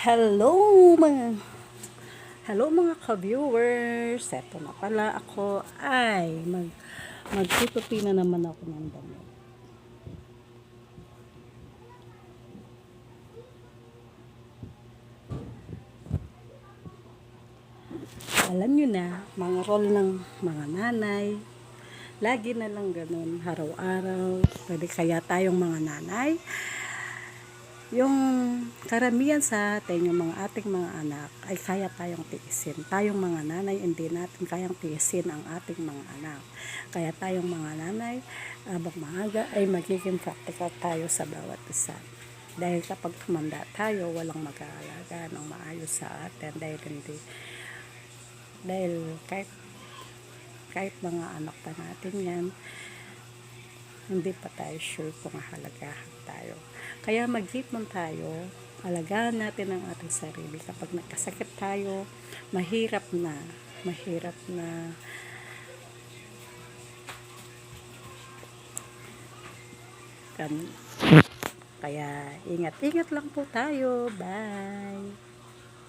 Hello mga Hello mga ka-viewers. Eto na pala ako ay mag magtutupi na naman ako ng damit. Alam nyo na, mga role ng mga nanay, lagi na lang ganun, araw-araw, pwede kaya tayong mga nanay, yung karamihan sa atin, yung mga ating mga anak, ay kaya tayong tiisin. Tayong mga nanay, hindi natin kayang tiisin ang ating mga anak. Kaya tayong mga nanay, abang maaga, ay magiging practical tayo sa bawat isa. Dahil kapag tumanda tayo, walang mag-aalaga ng maayos sa atin dahil hindi dahil kahit kahit mga anak pa natin yan, hindi pa tayo sure kung halagahan tayo. Kaya mag-ipon tayo, alagaan natin ang ating sarili. Kapag nagkasakit tayo, mahirap na, mahirap na kaya ingat-ingat lang po tayo. Bye!